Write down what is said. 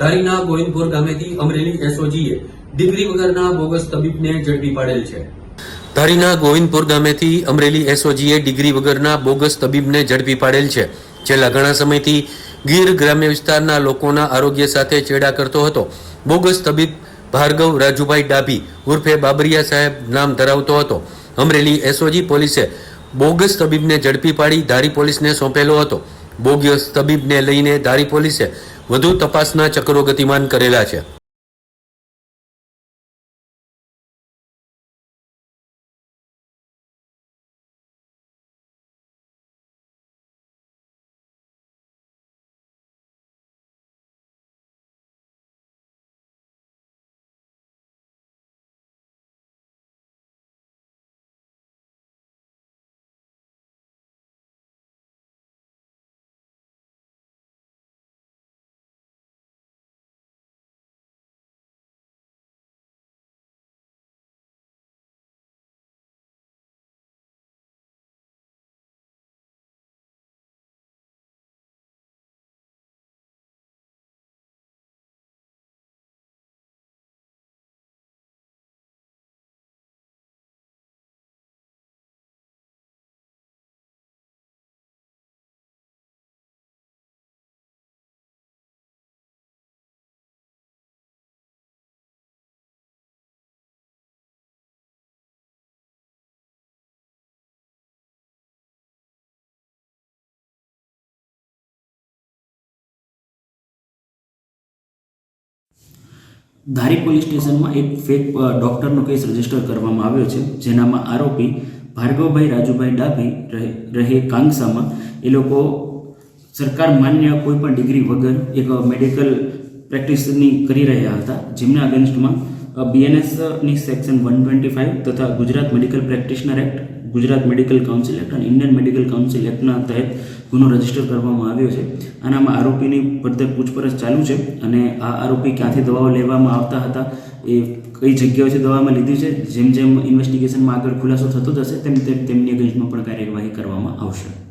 ધારીના ગોવિંદપુર ગામેથી અમરેલી એસઓજીએ ડિગ્રી વગરના બોગસ તબીબને ઝડપી પાડેલ છે. ધારીના ગોવિંદપુર ગામેથી અમરેલી એસઓજીએ ડિગ્રી વગરના બોગસ તબીબને ઝડપી પાડેલ છે. છેલ્લા ઘણા સમયથી ગીર ગ્રામ્ય વિસ્તારના લોકોના આરોગ્ય સાથે ચેડા કરતો હતો. બોગસ તબીબ ભાર્ગવ રાજુભાઈ ડાભી ઉર્ફે બાબરિયા સાહેબ નામ ધરાવતો હતો. અમરેલી એસઓજી પોલીસે બોગસ તબીબને ઝડપી પાડી ધારી પોલીસને સોંપેલો હતો. બોગસ તબીબને લઈને ધારી પોલીસે વધુ તપાસના ચક્રો ગતિમાન કરેલા છે. ધારી પોલીસ સ્ટેશનમાં એક ફેક ડૉક્ટરનો કેસ રજિસ્ટર કરવામાં આવ્યો છે, જેનામાં આરોપી ભાર્ગવભાઈ રાજુભાઈ ડાભી રહે કાંગસામાં. એ લોકો સરકાર માન્ય કોઈપણ ડિગ્રી વગર એક મેડિકલ પ્રેક્ટિસની કરી રહ્યા હતા. જેમના અગેન્સ્ટમાં બીએનએસની સેક્શન વન ટ્વેન્ટી ફાઇવ તથા Gujarat medical practitioner act Gujarat medical council act અને ઇન્ડિયન મેડિકલ કાઉન્સિલ એક્ટના તહેત ગુનો રજિસ્ટર કરવામાં આવ્યો છે. આનામાં આરોપીની પડતર પૂછપરછ ચાલુ છે અને આ આરોપી ક્યાંથી દવાઓ લેવામાં આવતા હતા એ કઈ જગ્યાઓથી દવામાં લીધી છે, જેમ જેમ ઇન્વેસ્ટિગેશનમાં આગળ ખુલાસો થતો જશે, તેમ તેમ તેમની અગેન્સ્ટમાં પણ કાર્યવાહી કરવામાં આવશે.